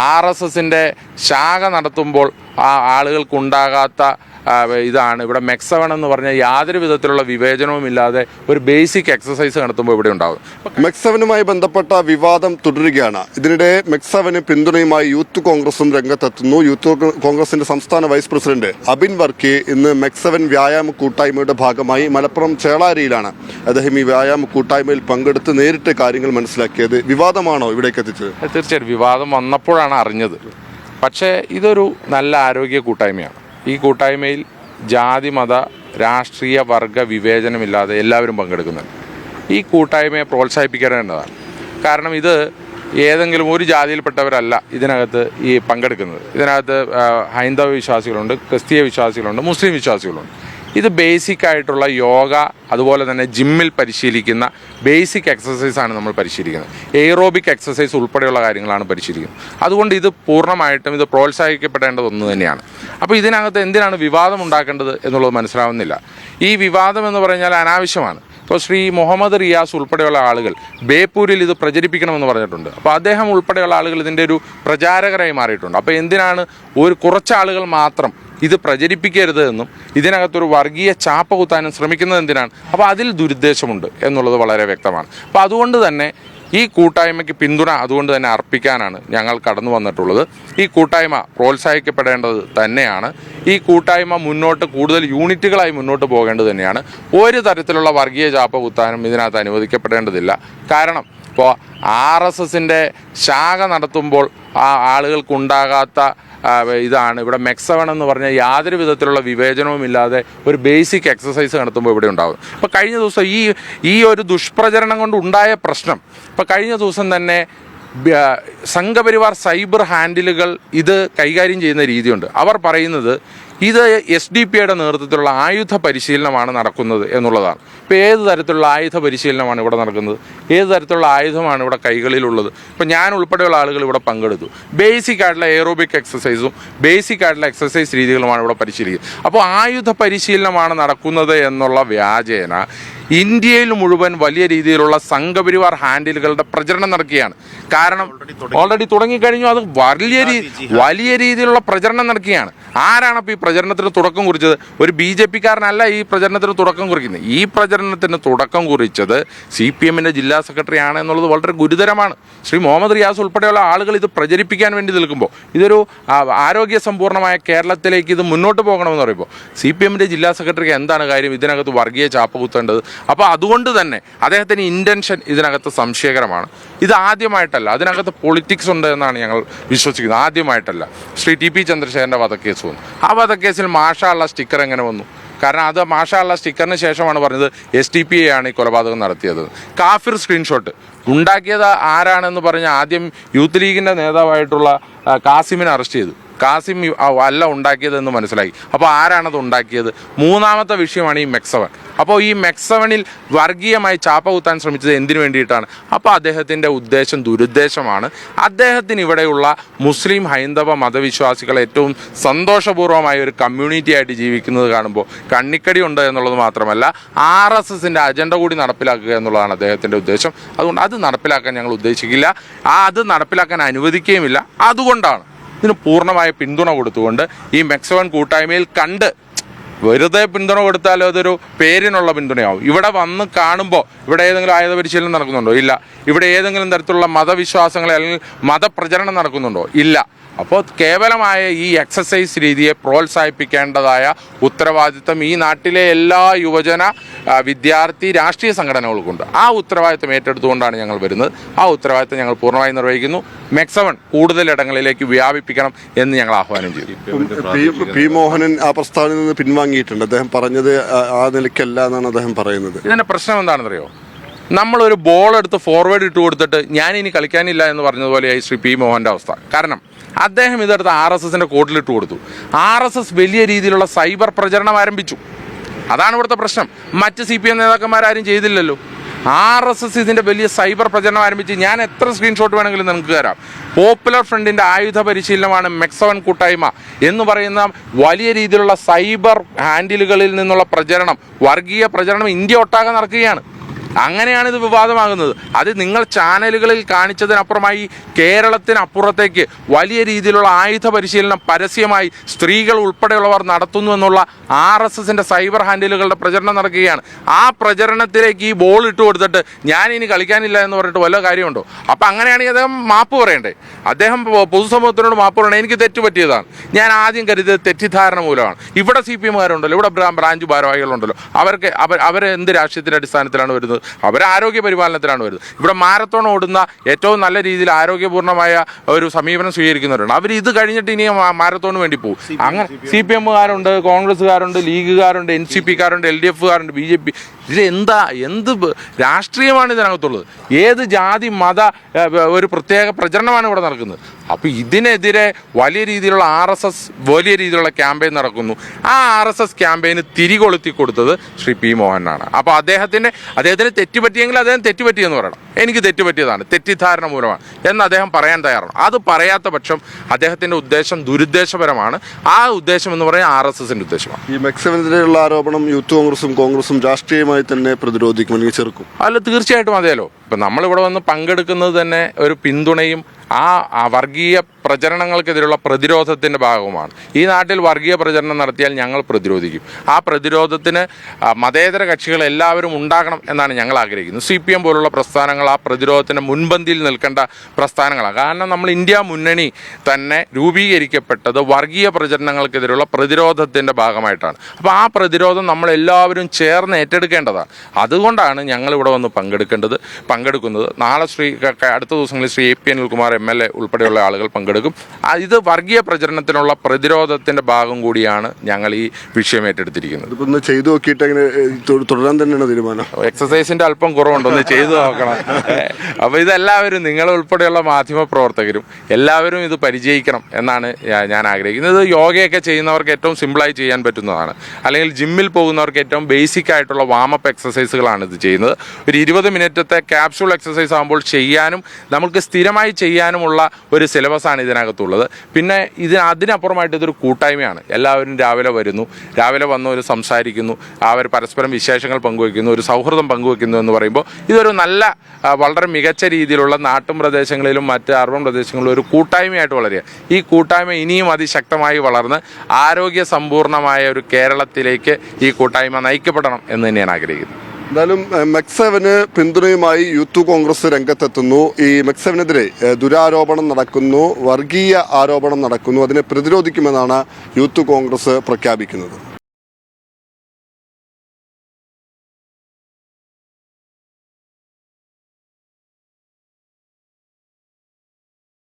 R S എസിന്റെ ശാഖ നടത്തുമ്പോൾ ആ ആളുകൾക്കുണ്ടാകാത്ത ഇതാണ്. ഇവിടെ മെക്സവൺ എന്ന് പറഞ്ഞാൽ യാതൊരു വിധത്തിലുള്ള വിവേചനവും ഇല്ലാതെ ഒരു ബേസിക് എക്സസൈസ് നടത്തുമ്പോൾ ഇവിടെ ഉണ്ടാകും മെക്സവനുമായി ബന്ധപ്പെട്ട വിവാദം തുടരുകയാണ്. ഇതിനിടെ മെക്സവന് പിന്തുണയുമായി യൂത്ത് കോൺഗ്രസും രംഗത്തെത്തുന്നു. യൂത്ത് കോൺഗ്രസിന്റെ സംസ്ഥാന വൈസ് പ്രസിഡന്റ് അബിൻ വർക്കി ഇന്ന് മെക്സവൻ വ്യായാമ കൂട്ടായ്മയുടെ ഭാഗമായി മലപ്പുറം ചേളാരിയിലാണ് അദ്ദേഹം ഈ വ്യായാമ കൂട്ടായ്മയിൽ പങ്കെടുത്ത് നേരിട്ട് കാര്യങ്ങൾ മനസ്സിലാക്കിയത്. വിവാദമാണോ ഇവിടേക്ക് എത്തിച്ചത്? തീർച്ചയായിട്ടും. വിവാദം വന്നപ്പോഴാണ് അറിഞ്ഞത്. പക്ഷേ ഇതൊരു നല്ല ആരോഗ്യ കൂട്ടായ്മയാണ്. ഈ കൂട്ടായ്മയിൽ ജാതി മത രാഷ്ട്രീയ വർഗ വിവേചനമില്ലാതെ എല്ലാവരും പങ്കെടുക്കുന്നുണ്ട്. ഈ കൂട്ടായ്മയെ പ്രോത്സാഹിപ്പിക്കേണ്ടതാണ് കാരണം ഇത് ഏതെങ്കിലും ഒരു ജാതിയിൽപ്പെട്ടവരല്ല ഇതിനകത്ത് ഈ പങ്കെടുക്കുന്നത്. ഇതിനകത്ത് ഹൈന്ദവ വിശ്വാസികളുണ്ട് ക്രിസ്തീയ വിശ്വാസികളുണ്ട് മുസ്ലിം വിശ്വാസികളുണ്ട്. ഇത് ബേസിക് ആയിട്ടുള്ള യോഗ അതുപോലെ തന്നെ ജിമ്മിൽ പരിശീലിക്കുന്ന ബേസിക് എക്സസൈസ് ആണ് നമ്മൾ പരിശീലിക്കുന്നത്. എയ്റോബിക് എക്സസൈസ് ഉൾപ്പെടെയുള്ള കാര്യങ്ങളാണ് പരിശീലിക്കുന്നത്. അതുകൊണ്ട് ഇത് പൂർണമായിട്ടും ഇത് പ്രോത്സാഹിക്കപ്പെടേണ്ടത് ഒന്ന് തന്നെയാണ്. അപ്പോൾ ഇതിനകത്ത് എന്തിനാണ് വിവാദം ഉണ്ടാക്കേണ്ടത് എന്നുള്ളത് മനസ്സിലാവുന്നില്ല. ഈ വിവാദം എന്ന് പറഞ്ഞാൽ അനാവശ്യമാണ്. ഇപ്പോൾ ശ്രീ മുഹമ്മദ് റിയാസ് ഉൾപ്പെടെയുള്ള ആളുകൾ ബേപ്പൂരിൽ ഇത് പ്രചരിപ്പിക്കണമെന്ന് പറഞ്ഞിട്ടുണ്ട്. അപ്പോൾ അദ്ദേഹം ഉൾപ്പെടെയുള്ള ആളുകൾ ഇതിന്റെ ഒരു പ്രചാരകരായി മാറിയിട്ടുണ്ട്. അപ്പോൾ എന്തിനാണ് ഒരു കുറച്ച് ആളുകൾ മാത്രം ഇത് പ്രചരിപ്പിക്കരുത് എന്നും ഇതിനകത്തൊരു വർഗീയ ചാപ്പ കുത്താനും ശ്രമിക്കുന്നത് എന്തിനാണ്? അപ്പോൾ അതിൽ ദുരുദ്ദേശമുണ്ട് എന്നുള്ളത് വളരെ വ്യക്തമാണ്. അപ്പോൾ അതുകൊണ്ട് തന്നെ ഈ കൂട്ടായ്മയ്ക്ക് പിന്തുണ അതുകൊണ്ട് തന്നെ അർപ്പിക്കാനാണ് ഞങ്ങൾ കടന്നു വന്നിട്ടുള്ളത്. ഈ കൂട്ടായ്മ പ്രോത്സാഹിക്കപ്പെടേണ്ടത് തന്നെയാണ്. ഈ കൂട്ടായ്മ മുന്നോട്ട് കൂടുതൽ യൂണിറ്റുകളായി മുന്നോട്ട് പോകേണ്ടത് തന്നെയാണ്. ഒരു തരത്തിലുള്ള വർഗീയ ചാപ്പ കുത്താനും ഇതിനകത്ത് അനുവദിക്കപ്പെടേണ്ടതില്ല. കാരണം ഇപ്പോൾ ആർ എസ് എസിന്റെ ശാഖ നടത്തുമ്പോൾ ആ ആളുകൾക്കുണ്ടാകാത്ത ഇതാണ്. ഇവിടെ മെക്സവൺ എന്ന് പറഞ്ഞാൽ യാതൊരു വിധത്തിലുള്ള വിവേചനവും ഇല്ലാതെ ഒരു ബേസിക് എക്സസൈസ് നടത്തുമ്പോൾ ഇവിടെ ഉണ്ടാകും അപ്പോൾ കഴിഞ്ഞ ദിവസം ഈ ഈ ഒരു ദുഷ്പ്രചരണം കൊണ്ട് ഉണ്ടായ പ്രശ്നം ഇപ്പോൾ കഴിഞ്ഞ ദിവസം തന്നെ സംഘപരിവാർ സൈബർ ഹാൻഡിലുകൾ ഇത് കൈകാര്യം ചെയ്യുന്ന രീതിയുണ്ട്. അവർ പറയുന്നത് ഇത് എസ് ഡി പി യുടെ നേതൃത്വത്തിലുള്ള ആയുധ പരിശീലനമാണ് നടക്കുന്നത് എന്നുള്ളതാണ്. ഇപ്പോൾ ഏത് തരത്തിലുള്ള ആയുധ പരിശീലനമാണ് ഇവിടെ നടക്കുന്നത്? ഏത് തരത്തിലുള്ള ആയുധമാണ് ഇവിടെ കൈകളിലുള്ളത്? ഇപ്പോൾ ഞാൻ ഉൾപ്പെടെയുള്ള ആളുകൾ ഇവിടെ പങ്കെടുത്തു. ബേസിക് ആയിട്ടുള്ള എയറോബിക് എക്സസൈസും ബേസിക് ആയിട്ടുള്ള എക്സസൈസ് രീതികളുമാണ് ഇവിടെ പരിശീലിക്കുന്നത്. അപ്പോൾ ആയുധ പരിശീലനമാണ് നടക്കുന്നത് എന്നുള്ള വ്യാജേന ഇന്ത്യയിൽ മുഴുവൻ വലിയ രീതിയിലുള്ള സംഘപരിവാർ ഹാൻഡിലുകളുടെ പ്രചരണം നടക്കുകയാണ്. കാരണം ഓൾറെഡി തുടങ്ങിക്കഴിഞ്ഞു. അത് വലിയ വലിയ രീതിയിലുള്ള പ്രചരണം നടക്കുകയാണ്. ആരാണ് ഇപ്പോൾ ഈ പ്രചരണത്തിന് തുടക്കം കുറിച്ചത്? ഒരു ബി ജെ പിക്കാരനല്ല ഈ പ്രചരണത്തിന് തുടക്കം കുറിക്കുന്നത്. ഈ പ്രചരണത്തിന് തുടക്കം കുറിച്ചത് സി പി എമ്മിന്റെ ജില്ലാ സെക്രട്ടറി ആണ് എന്നുള്ളത് വളരെ ഗുരുതരമാണ്. ശ്രീ മുഹമ്മദ് റിയാസ് ഉൾപ്പെടെയുള്ള ആളുകൾ ഇത് പ്രചരിപ്പിക്കാൻ വേണ്ടി നിൽക്കുമ്പോൾ ഇതൊരു ആരോഗ്യ സമ്പൂർണമായ കേരളത്തിലേക്ക് ഇത് മുന്നോട്ട് പോകണമെന്ന് പറയുമ്പോൾ സി പി എമ്മിന്റെ ജില്ലാ സെക്രട്ടറിക്ക് എന്താണ് കാര്യം? ഇതിനകത്ത് വർഗീയ ചാപ്പ കുത്തേണ്ടത് അപ്പോൾ അതുകൊണ്ട് തന്നെ അദ്ദേഹത്തിന്റെ ഇന്റൻഷൻ ഇതിനകത്ത് സംശയകരമാണ്. ഇത് ആദ്യമായിട്ടല്ല. അതിനകത്ത് പൊളിറ്റിക്സ് ഉണ്ട് എന്നാണ് ഞങ്ങൾ വിശ്വസിക്കുന്നത്. ആദ്യമായിട്ടല്ല. ശ്രീ ടി പി ചന്ദ്രശേഖരന്റെ വധക്കേസ് വന്നു. ആ വധക്കേസിൽ മാഷാള്ള സ്റ്റിക്കർ എങ്ങനെ വന്നു? കാരണം അത് മാഷാള്ള സ്റ്റിക്കറിന് ശേഷമാണ് പറഞ്ഞത് എസ് ടി പി ആണ് ഈ കൊലപാതകം നടത്തിയത്. കാഫിർ സ്ക്രീൻഷോട്ട് ഉണ്ടാക്കിയത് ആരാണെന്ന് പറഞ്ഞ് ആദ്യം യൂത്ത് ലീഗിന്റെ നേതാവായിട്ടുള്ള കാസിമിനെ അറസ്റ്റ് ചെയ്തു. കാസിം അല്ല ഉണ്ടാക്കിയതെന്ന് മനസ്സിലായി. അപ്പോൾ ആരാണത് ഉണ്ടാക്കിയത്? മൂന്നാമത്തെ വിഷയമാണ് ഈ മെക്സവൻ. അപ്പോൾ ഈ മെക്സവനിൽ വർഗീയമായി ചാപ്പ കുത്താൻ ശ്രമിച്ചത് എന്തിനു വേണ്ടിയിട്ടാണ്? അപ്പോൾ അദ്ദേഹത്തിന്റെ ഉദ്ദേശം ദുരുദ്ദേശമാണ്. അദ്ദേഹത്തിന് ഇവിടെയുള്ള മുസ്ലിം ഹൈന്ദവ മതവിശ്വാസികൾ ഏറ്റവും സന്തോഷപൂർവമായ ഒരു കമ്മ്യൂണിറ്റി ആയിട്ട് ജീവിക്കുന്നത് കാണുമ്പോൾ കണ്ണിക്കടി ഉണ്ട് എന്നുള്ളത് മാത്രമല്ല ആർ എസ് എസിന്റെ അജണ്ട കൂടി നടപ്പിലാക്കുക എന്നുള്ളതാണ് അദ്ദേഹത്തിന്റെ ഉദ്ദേശം. അതുകൊണ്ട് അത് നടപ്പിലാക്കാൻ ഞങ്ങൾ ഉദ്ദേശിക്കില്ല. ആ അത് നടപ്പിലാക്കാൻ അനുവദിക്കുകയുമില്ല. അതുകൊണ്ടാണ് ഇതിന് പൂർണമായ പിന്തുണ കൊടുത്തുകൊണ്ട് ഈ മെക്സവൻ കൂട്ടായ്മയിൽ കണ്ട് വെറുതെ പിന്തുണ കൊടുത്താലും അതൊരു പേരിനുള്ള പിന്തുണയാവും. ഇവിടെ വന്ന് കാണുമ്പോൾ ഇവിടെ ഏതെങ്കിലും ആയുധ പരിശീലനം നടക്കുന്നുണ്ടോ? ഇല്ല. ഇവിടെ ഏതെങ്കിലും തരത്തിലുള്ള മതവിശ്വാസങ്ങൾ അല്ലെങ്കിൽ മതപ്രചരണം നടക്കുന്നുണ്ടോ? ഇല്ല. അപ്പോൾ കേവലമായ ഈ എക്സസൈസ് രീതിയെ പ്രോത്സാഹിപ്പിക്കേണ്ടതായ ഉത്തരവാദിത്വം ഈ നാട്ടിലെ എല്ലാ യുവജന വിദ്യാർത്ഥി രാഷ്ട്രീയ സംഘടനകൾക്കുണ്ട്. ആ ഉത്തരവാദിത്വം ഏറ്റെടുത്തുകൊണ്ടാണ് ഞങ്ങൾ വരുന്നത്. ആ ഉത്തരവാദിത്വം ഞങ്ങൾ പൂർണമായി നിർവഹിക്കുന്നു. മെക്സവൺ കൂടുതൽ ഇടങ്ങളിലേക്ക് വ്യാപിപ്പിക്കണം എന്ന് ഞങ്ങൾ ആഹ്വാനം ചെയ്തു. പി മോഹനൻ ആ പ്രസ്താവനയിൽ നിന്ന് പിൻവാങ്ങിയിട്ടുണ്ട്. അദ്ദേഹം പറഞ്ഞത് ആ- നിലയ്ക്കല്ല എന്നാണ് അദ്ദേഹം പറയുന്നത്. ഇതിന്റെ പ്രശ്നം എന്താണെന്നറിയോ? നമ്മളൊരു ബോൾ എടുത്ത് ഫോർവേഡ് ഇട്ട് കൊടുത്തിട്ട് ഞാൻ ഇനി കളിക്കാനില്ല എന്ന് പറഞ്ഞതുപോലെയായി ശ്രീ പി മോഹന്റെ അവസ്ഥ. കാരണം അദ്ദേഹം ഇതെടുത്ത് ആർ എസ് എസിന്റെ കോട്ടിലിട്ട് കൊടുത്തു. ആർ എസ് എസ് വലിയ രീതിയിലുള്ള സൈബർ പ്രചരണം ആരംഭിച്ചു. അതാണ് ഇവിടുത്തെ പ്രശ്നം. മറ്റ് സി പി എം നേതാക്കന്മാരാരും ചെയ്തില്ലല്ലോ. ആർ എസ് എസ് ഇതിന്റെ വലിയ സൈബർ പ്രചരണം ആരംഭിച്ച് ഞാൻ എത്ര സ്ക്രീൻഷോട്ട് വേണമെങ്കിലും നിങ്ങൾക്ക് തരാം. പോപ്പുലർ ഫ്രണ്ടിന്റെ ആയുധ പരിശീലനമാണ് മെക്സവൻ കൂട്ടായ്മ എന്ന് പറയുന്ന വലിയ രീതിയിലുള്ള സൈബർ ഹാൻഡിലുകളിൽ നിന്നുള്ള പ്രചരണം വർഗീയ പ്രചരണം ഇന്ത്യ ഒട്ടാകെ നടക്കുകയാണ്. അങ്ങനെയാണ് ഇത് വിവാദമാകുന്നത്. അത് നിങ്ങൾ ചാനലുകളിൽ കാണിച്ചതിനപ്പുറമായി കേരളത്തിനപ്പുറത്തേക്ക് വലിയ രീതിയിലുള്ള ആയുധ പരിശീലനം പരസ്യമായി സ്ത്രീകൾ ഉൾപ്പെടെയുള്ളവർ നടത്തുന്നു എന്നുള്ള ആർ എസ് എസിന്റെ സൈബർ ഹാൻഡിലുകളുടെ പ്രചരണം നടക്കുകയാണ്. ആ പ്രചരണത്തിലേക്ക് ഈ ബോൾ ഇട്ട് കൊടുത്തിട്ട് ഞാൻ ഇനി കളിക്കാനില്ല എന്ന് പറഞ്ഞിട്ട് വല്ല കാര്യമുണ്ടോ? അപ്പൊ അങ്ങനെയാണെങ്കിൽ അദ്ദേഹം മാപ്പ് പറയണ്ടേ? അദ്ദേഹം പൊതുസമൂഹത്തിനോട് മാപ്പ് പറയണേ എനിക്ക് തെറ്റുപറ്റിയതാണ് ഞാൻ ആദ്യം കരുതിയത് തെറ്റിദ്ധാരണ മൂലമാണ്. ഇവിടെ സി പി എമ്മാരുണ്ടല്ലോ ഇവിടെ ബ്രാഞ്ച് ഭാരവാഹികളുണ്ടല്ലോ. അവർക്ക് അവർ എന്ത് രാഷ്ട്രീയത്തിന്റെ അടിസ്ഥാനത്തിലാണ് വരുന്നത്? അവർ ആരോഗ്യ പരിപാലനത്തിലാണ് വരുന്നത്. ഇവിടെ മാരത്തോൺ ഓടുന്ന ഏറ്റവും നല്ല രീതിയിൽ ആരോഗ്യപൂർണമായ ഒരു സമീപനം സ്വീകരിക്കുന്നവരുണ്ട്. അവർ ഇത് കഴിഞ്ഞിട്ട് ഇനി മാരത്തോണിന് വേണ്ടി പോകും. അങ്ങനെ സി പി എമ്മുകാരുണ്ട് കോൺഗ്രസ്സുകാരുണ്ട് ലീഗുകാരുണ്ട് എൻ സി പിക്കാരുണ്ട് എൽ ഡി എഫുകാരുണ്ട് ബി ജെ പി ഇതിൽ എന്താ രാഷ്ട്രീയമാണ് ഇതിനകത്തുള്ളത്? ഏത് ജാതി മത ഒരു പ്രത്യേക പ്രചരണമാണ് ഇവിടെ നടക്കുന്നത്? അപ്പോൾ ഇതിനെതിരെ വലിയ രീതിയിലുള്ള ആർ എസ് എസ് വലിയ രീതിയിലുള്ള ക്യാമ്പയിൻ നടക്കുന്നു. ആ ആർ എസ് എസ് ക്യാമ്പയിന് തിരികൊളുത്തി കൊടുത്തത് ശ്രീ പി മോഹനാണ്. അപ്പോൾ അദ്ദേഹത്തിന്റെ അദ്ദേഹത്തിന് തെറ്റുപറ്റിയെങ്കിൽ അദ്ദേഹം തെറ്റുപറ്റിയെന്ന് പറയണം. എനിക്ക് തെറ്റുപറ്റിയതാണ്. തെറ്റിദ്ധാരണ മൂലമാണ്. എന്ന് അദ്ദേഹം പറയാൻ തയ്യാറാണ്. അത് പറയാത്ത പക്ഷം അദ്ദേഹത്തിന്റെ ഉദ്ദേശം ദുരുദ്ദേശപരമാണ്. ആ ഉദ്ദേശം എന്ന് പറയുന്നത് ആർ എസ് എസിന്റെ ഉദ്ദേശമാണ്. ഈ മെക്സിമെതിരെയുള്ള ആരോപണം യൂത്ത് കോൺഗ്രസും കോൺഗ്രസും രാഷ്ട്രീയമായി തന്നെ പ്രതിരോധിക്കും അല്ലെങ്കിൽ ചെറുക്കും. അല്ല തീർച്ചയായിട്ടും അതെയല്ലോ ഇപ്പം നമ്മളിവിടെ വന്ന് പങ്കെടുക്കുന്നത് തന്നെ ഒരു പിന്തുണയും ആ വർഗീയ പ്രചരണങ്ങൾക്കെതിരെയുള്ള പ്രതിരോധത്തിന്റെ ഭാഗവുമാണ്. ഈ നാട്ടിൽ വർഗീയ പ്രചരണം നടത്തിയാൽ ഞങ്ങൾ പ്രതിരോധിക്കും. ആ പ്രതിരോധത്തിന് മതേതര കക്ഷികൾ എല്ലാവരും ഉണ്ടാകണം എന്നാണ് ഞങ്ങൾ ആഗ്രഹിക്കുന്നത്. സി പി എം പോലുള്ള പ്രസ്ഥാനങ്ങൾ ആ പ്രതിരോധത്തിന്റെ മുൻപന്തിയിൽ നിൽക്കേണ്ട പ്രസ്ഥാനങ്ങളാണ്. കാരണം നമ്മൾ ഇന്ത്യ മുന്നണി തന്നെ രൂപീകരിക്കപ്പെട്ടത് വർഗീയ പ്രചരണങ്ങൾക്കെതിരെയുള്ള പ്രതിരോധത്തിന്റെ ഭാഗമായിട്ടാണ്. അപ്പോൾ ആ പ്രതിരോധം നമ്മൾ എല്ലാവരും ചേർന്ന് ഏറ്റെടുക്കേണ്ടതാണ്. അതുകൊണ്ടാണ് ഞങ്ങൾ ഇവിടെ വന്ന് പങ്കെടുക്കേണ്ടത് പങ്കെടുക്കുന്നത്. നാളെ ശ്രീ അടുത്ത ദിവസങ്ങളിൽ Shri A P Anilkumar M L A ഉൾപ്പെടെയുള്ള ആളുകൾ പങ്കെടുക്കും. ഇത് വർഗീയ പ്രചരണത്തിനുള്ള പ്രതിരോധത്തിന്റെ ഭാഗം കൂടിയാണ് ഞങ്ങൾ ഈ വിഷയം ഏറ്റെടുത്തിരിക്കുന്നത്. ഇപ്പം ഒന്ന് ചെയ്തു നോക്കിയിട്ട് അങ്ങനെ തുടരാൻ തന്നെയാണ് തീരുമാനം. എക്സസൈസിന്റെ അല്പം കുറവുണ്ട് ഒന്ന് ചെയ്തു നോക്കണം. അപ്പോൾ ഇതെല്ലാവരും നിങ്ങൾ ഉൾപ്പെടെയുള്ള മാധ്യമ പ്രവർത്തകരും എല്ലാവരും ഇത് പരിചയിക്കണം എന്നാണ് ഞാൻ ആഗ്രഹിക്കുന്നത്. യോഗയൊക്കെ ചെയ്യുന്നവർക്ക് ഏറ്റവും സിമ്പിളായി ചെയ്യാൻ പറ്റുന്നതാണ്. അല്ലെങ്കിൽ ജിമ്മിൽ പോകുന്നവർക്ക് ഏറ്റവും ബേസിക് ആയിട്ടുള്ള വാമപ്പ് എക്സസൈസുകളാണ് ഇത് ചെയ്യുന്നത്. ഒരു ഇരുപത് മിനിറ്റത്തെ ക്യാപ്സ്യൂൾ എക്സസൈസ് ആകുമ്പോൾ ചെയ്യാനും നമുക്ക് സ്ഥിരമായി ചെയ്യാനുമുള്ള ഒരു സിലബസാണ് ഇതിനകത്തുള്ളത്. പിന്നെ ഇത് അതിനപ്പുറമായിട്ട് ഇതൊരു കൂട്ടായ്മയാണ്. എല്ലാവരും രാവിലെ വരുന്നു. രാവിലെ ഒരു സംസാരിക്കുന്നു. അവർ പരസ്പരം വിശേഷങ്ങൾ പങ്കുവയ്ക്കുന്നു. ഒരു സൗഹൃദം പങ്കുവയ്ക്കുന്നു എന്ന് പറയുമ്പോൾ ഇതൊരു നല്ല വളരെ മികച്ച രീതിയിലുള്ള നാട്ടും പ്രദേശങ്ങളിലും മറ്റ് അർബൻ പ്രദേശങ്ങളിലും ഒരു കൂട്ടായ്മയായിട്ട് വളരുക. ഈ കൂട്ടായ്മ ഇനിയും അതിശക്തമായി വളർന്ന് ആരോഗ്യ സമ്പൂർണമായ ഒരു കേരളത്തിലേക്ക് ഈ കൂട്ടായ്മ നയിക്കപ്പെടണം എന്ന് തന്നെയാണ് ആഗ്രഹിക്കുന്നത്. എന്തായാലും മെക്സവന് പിന്തുണയുമായി യൂത്ത് കോൺഗ്രസ് രംഗത്തെത്തുന്നു. ഈ മെക്സവനെതിരെ ദുരാരോപണം നടക്കുന്നു വർഗീയ ആരോപണം നടക്കുന്നു. അതിനെ പ്രതിരോധിക്കുമെന്നാണ് യൂത്ത് കോൺഗ്രസ് പ്രഖ്യാപിക്കുന്നത്.